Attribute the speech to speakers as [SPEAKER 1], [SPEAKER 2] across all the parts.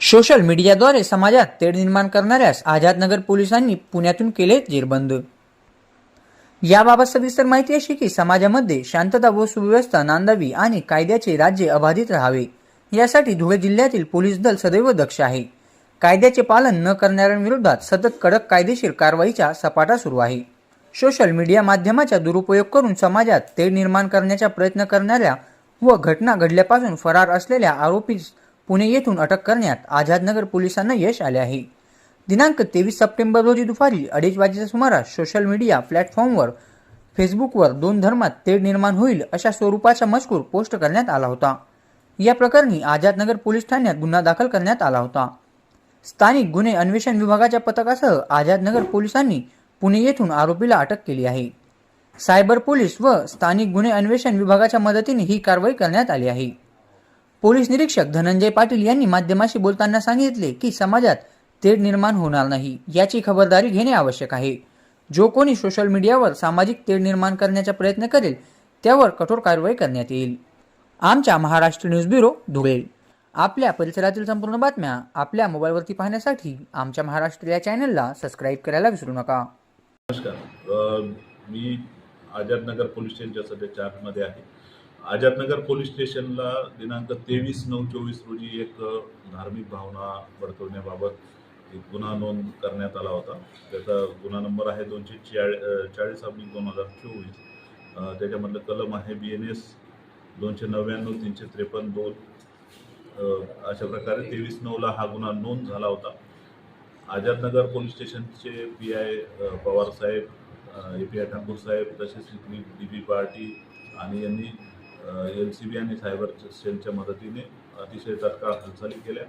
[SPEAKER 1] Social मीडियाद्वारे समाजात तेढ निर्माण करणाऱ्यास आझादनगर पोलिसांनी पुण्यातून केले जेरबंद. याबाबत सविस्तर माहिती अशी की समाजामध्ये शांतता व सुव्यवस्था नांदावी आणि कायद्याचे राज्य अबाधित राहावे. यासाठी धुळे जिल्ह्यातील पोलीस दल सदैव दक्ष आहे. कायद्याचे पालन न करणाऱ्यांविरोधात सतत कडक कायदेशीर कारवाईचा सपाटा सुरू आहे. सोशल मीडिया माध्यमाचा दुरुपयोग करून समाजात तेढ निर्माण करण्याचा प्रयत्न करणाऱ्या व घटना घडल्यापासून फरार असलेल्या आरोपीस पुणे येथून अटक करण्यात आझादनगर पोलिसांना यश आले आहे. दिनांक तेवीस सप्टेंबर रोजी दुपारी अडीच वाजेच्या सुमारास सोशल मीडिया प्लॅटफॉर्मवर फेसबुकवर दोन धर्मात तेढ निर्माण होईल अशा स्वरूपाचा मजकूर पोस्ट करण्यात आला होता. या प्रकरणी आझादनगर पोलीस ठाण्यात गुन्हा दाखल करण्यात आला होता. स्थानिक गुन्हे अन्वेषण विभागाच्या पथकासह आझादनगर पोलिसांनी पुणे येथून आरोपीला अटक केली आहे. सायबर पोलीस व स्थानिक गुन्हे अन्वेषण विभागाच्या मदतीने ही कारवाई करण्यात आली आहे. पोलीस निरीक्षक धनंजय पाटील यांनी माध्यमाशी बोलताना सांगितले की समाजात तेढ निर्माण होणार नाही याची खबरदारी घेणे आवश्यक आहे. जो कोणी सोशल मीडियावर सामाजिक तेढ निर्माण करण्याचा प्रयत्न करेल त्यावर कठोर कारवाई करण्यात येईल. आमच्या महाराष्ट्र न्यूज ब्युरो धुळे. आपल्या परिसरातील संपूर्ण बातम्या आपल्या मोबाईलवरती पाहण्यासाठी आमच्या महाराष्ट्र या चॅनलला सबस्क्राईब करायला विसरू नका.
[SPEAKER 2] नमस्कार. मी आझादनगर पोलीस स्टेशनच्या सध्या चार्जमध्ये आहे. आझादनगर पोलीस स्टेशनला दिनांक तेवीस नऊ चोवीस रोजी एक धार्मिक भावना भडकवण्याबाबत एक गुन्हा नोंद करण्यात आला होता. त्याचा गुन्हा नंबर आहे दोनशे चाळी चाळीस अब्लिक दोन हजार चोवीस. त्याच्यामधलं कलम आहे बी एन एस दोनशे नव्याण्णव तीनशे त्रेपन्न दोन. अशा प्रकारे तेवीस नऊला हा गुन्हा नोंद झाला होता. आझादनगर पोलीस स्टेशनचे पी आय पवार साहेब ए पी आय ठाकूर साहेब तसेच इथली डी बी पार्टी आणि यांनी एल सी बी आणि सायबर सेलच्या मदतीने अतिशय तत्काळ हालचाली केल्या.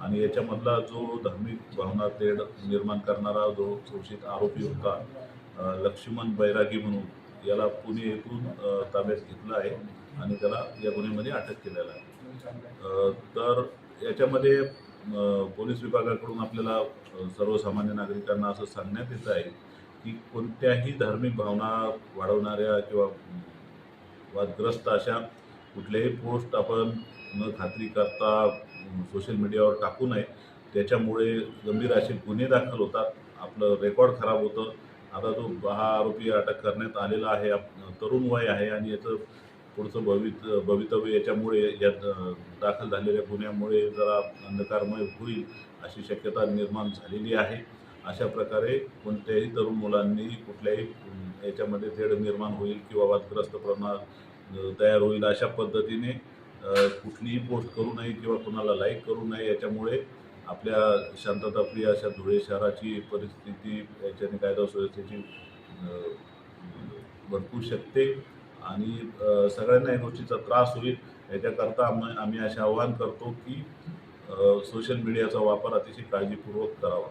[SPEAKER 2] आणि याच्यामधला जो धार्मिक भावना तेढ निर्माण करणारा जो शोषित आरोपी होता लक्ष्मण बैरागी म्हणून याला पुणे येथून ताब्यात घेतलं आहे आणि त्याला या गुन्ह्यामध्ये अटक केलेलं आहे. तर याच्यामध्ये पोलीस विभागाकडून आपल्याला सर्वसामान्य नागरिकांना असं सांगण्यात येत आहे की कोणत्याही धार्मिक भावना वाढवणाऱ्या किंवा वादग्रस्त अशा कुठल्याही पोस्ट आपण न खात्री करता सोशल मीडियावर टाकू नये. त्याच्यामुळे गंभीर असे गुन्हे दाखल होतात. आपलं रेकॉर्ड खराब होतं. आता जो हा आरोपी अटक करण्यात आलेला आहे. आप- तरुण वय आहे आणि याचं पुढचं भवित भवितव्य याच्यामुळे यात दाखल झालेल्या गुन्ह्यामुळे जरा अंधकारमय होईल अशी शक्यता निर्माण झालेली आहे. अशा प्रकारे कोणत्याही तरुण मुलांनी कुठल्याही याच्यामध्ये तेढ निर्माण होईल किंवा वादग्रस्त प्रमाण तयार होईल अशा पद्धतीने कुठलीही पोस्ट करू नये किंवा कोणाला लाईक करू नये याच्यामुळे आपल्या शांतताप्रिय अशा धुळे शहराची परिस्थिती याच्याने कायदा सुव्यवस्थेची अ, भडकू शकते. आणि सगळ्यांना या गोष्टीचा त्रास होईल. याच्याकरता आम्ही आम्ही असे आवाहन करतो की सोशल मीडियाचा वापर अतिशय काळजीपूर्वक करावा.